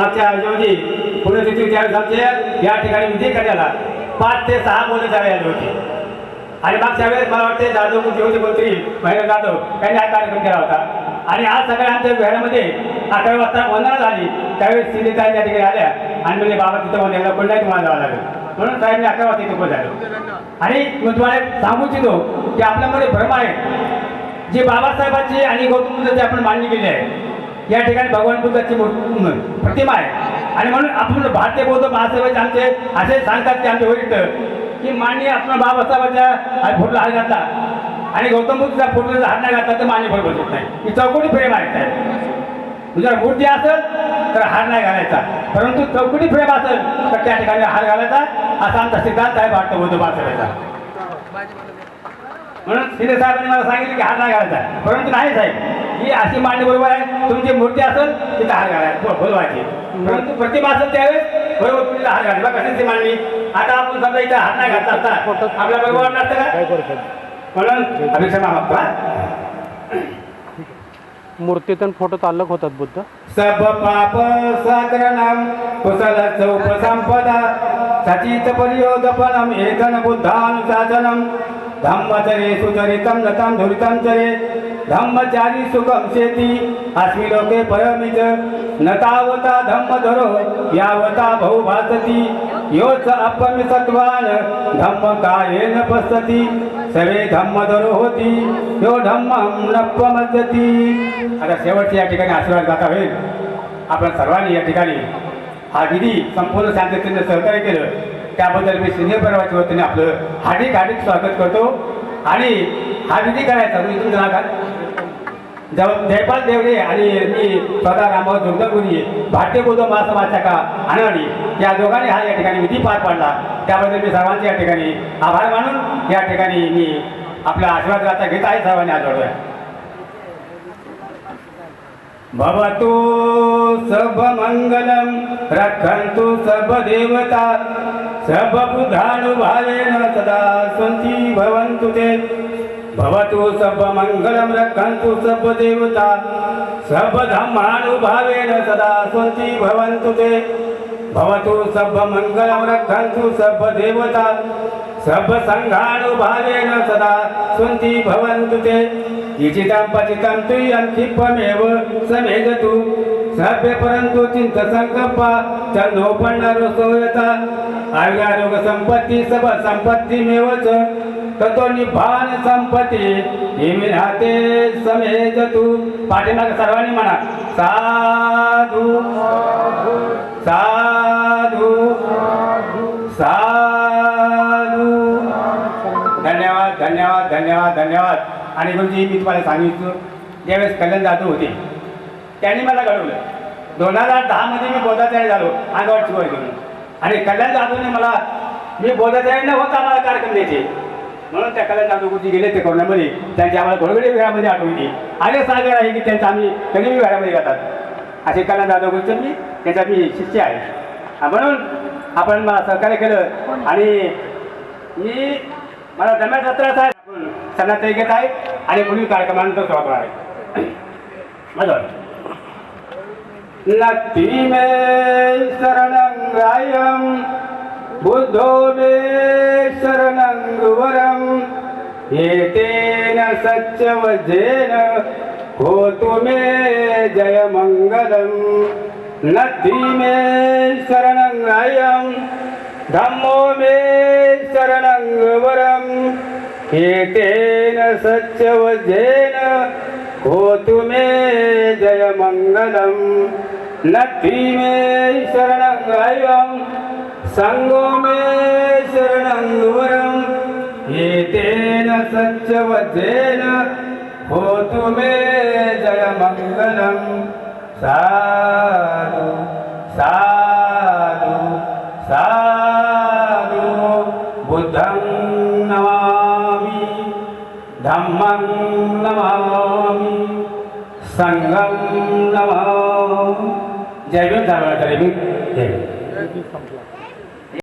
मागच्या ह्याच्यामध्ये पुण्यतिथी त्यावेळेस आमचे या ठिकाणी विधी करण्याला पाच ते सहा मुलं त्यावेळी आले होते. आणि मागच्या वेळेस मला वाटते जाधव जे मंत्री महेंद्र जाधव यांनी हा कार्यक्रम केला होता. आणि आज सगळ्या आमच्या घरामध्ये अकरा वाजता वंदना झाली त्यावेळेस सिनेताई त्या ठिकाणी आल्या. आणि म्हणजे बाबा तिथं वंदनाला कोण नाही तुम्हाला जावं लागेल. म्हणून साहेब मी अकरा वाजता इथे उभं झालो आणि मी तुम्हाला सांगू इच्छितो की आपल्यामध्ये भ्रम आहे. जे बाबासाहेबांची आणि गौतम बुद्धाची आपण मांडणी केली आहे या ठिकाणी भगवान बुद्धाची प्रतिमा आहे. आणि म्हणून आपण भारतीय बौद्ध महासभेचे आमचे असे सांगतात की आमचे वरिष्ठ की मान्य आपण बाबासाहेबांच्या फोटोला हार घातला. आणि गौतम बुद्धचा फोटोला हार नाही घातला तर मान्य फोटो बसत नाही. ही चौकटी फ्रेम आहे साहेब. म्हणजे जर मूर्ती असेल तर हार नाही घालायचा. परंतु चौकटी फ्रेम असेल तर त्या ठिकाणी हार घालायचा असा आमचा सिद्धांत आहे भारतीय बौद्ध महासेवेचा. म्हणून शिंदे साहेबांनी मला सांगितलं की हार नाही घालायचा. परंतु नाही साहेब. ही अशी मांडणी बरोबर आहे. तुमची मूर्ती असेल तिथे हार घालायचा बोलवायची. परंतु प्रतिमा असेल त्यावेळेस बरोबर तुम्ही हार बघा कशाची मांडणी. आता आपण समजा इथे हात नाही घातला असता. आपल्या बरोबर काय का म्हणून अभिषेक मागतो. मूर्तीत आणि फोटोत अलग होतात बुद्ध. सब पाप साकरणम कुशल चौप संपदा सचित परियोदपनम एतन बुद्धानुशासनम धम्मचरे सुचरितं नतं धुरितं चरे धम्मचारी सुखम शेती अस्मि लोके परमित न तावता धम्मधरो यावता भाऊ भासती। योच अपमि सत्वान धम्म कायेन पसती सवे धम्मधरो होती यो धम्म नपमजती आता शेवटचे या ठिकाणी आशीर्वाद गाथा होईल। आपण सर्वांनी या ठिकाणी हा विधी संपूर्ण शांततेने सहकार्य केलं. त्याबद्दल मी सिंधे परवाच्या वतीने आपलं हार्दिक हार्दिक स्वागत करतो. आणि हा विधी करायचा तुम्ही तुमचं काय? जयपाल देवडे आणि मी स्वतः रामभाऊ जोगदपुरी भारतीय बौद्ध महासभाच्या का अनाडी या दोघांनी हा या ठिकाणी विधी पार पाडला. त्याबद्दल मी सर्वांचे या ठिकाणी आभार मानून या ठिकाणी मी आपला आशीर्वाद गाथा घेत आहे सर्वांनी आजवडतोय भवतो सब मंगलम रखंतु सब देवता सर्वदेवता बुधानुभावेन सदा सन्ति भवन्तु ते भवतु सर्वमङ्गलं रक्षन्तु सर्वदेवता सर्वधर्मानुभावेन सदा सन्ति भवन्तु ते। भवतु सर्वमङ्गलं रक्षन्तु सर्वदेवता सर्वसङ्घानुभावेन सदा सन्ति भवन्तु ते। इचितं पतितं तुयं क्षिपमेव समेधतु सभ्य परन्तु चिंत संकल्प चंदोपण्णरसोयता आयुर्रोग संपत्ती सब ततो निभान संपत्ती समेज तू. पाठीमाग सर्वांनी म्हणा साधू साधू साधू. धन्यवाद धन्यवाद धन्यवाद धन्यवाद. आणि गुरुजी मी तुम्हाला सांगितलं ज्यावेळेस कल्याण जाधव होते त्यांनी मला घडवलं. दोन हजार दहामध्ये मी बोधाचार्य झालो अंगावरची शिवाय घेऊन आणि कल्याण जाधवने मला मी बोधाचार्य न होता मला कार्यक्रम द्यायचे. म्हणून त्या कल्याण जाधव गेले ते कोरोनामध्ये त्यांची आम्हाला घोडगडी विहारामध्ये आठवली आले सागर आहे की त्यांचं आम्ही कधी विहारामध्ये जातात. असे कल्याण जाधव मी त्यांचा मी शिष्य आहे. म्हणून आपण मला सहकार्य केलं आणि मी मला दम्या त्रास आहे आपण सणात घेत आहे आणि पुढील कार्यक्रमानंतर सुरुवात होणार आहे. माझं नक्ती मे शरणंगायम बुद्धो मे शरणङ्गवरं एतेन सच्चवजेन हो तु मे जय मङ्गलं नद्रीमे शरणङ्गयं धम्मो मे शरणङ्गवरं हेतेन सच्यवजेन को तुमे जय मङ्गलं नद्रीमे शरणङ्गयम् संगो मे शरणं वरम् एतेन सच्चवजेन होतु मे जय मंगलम साधु साधु साधु बुद्धं नमामि धम्मं नमामि संघं नमामि। जय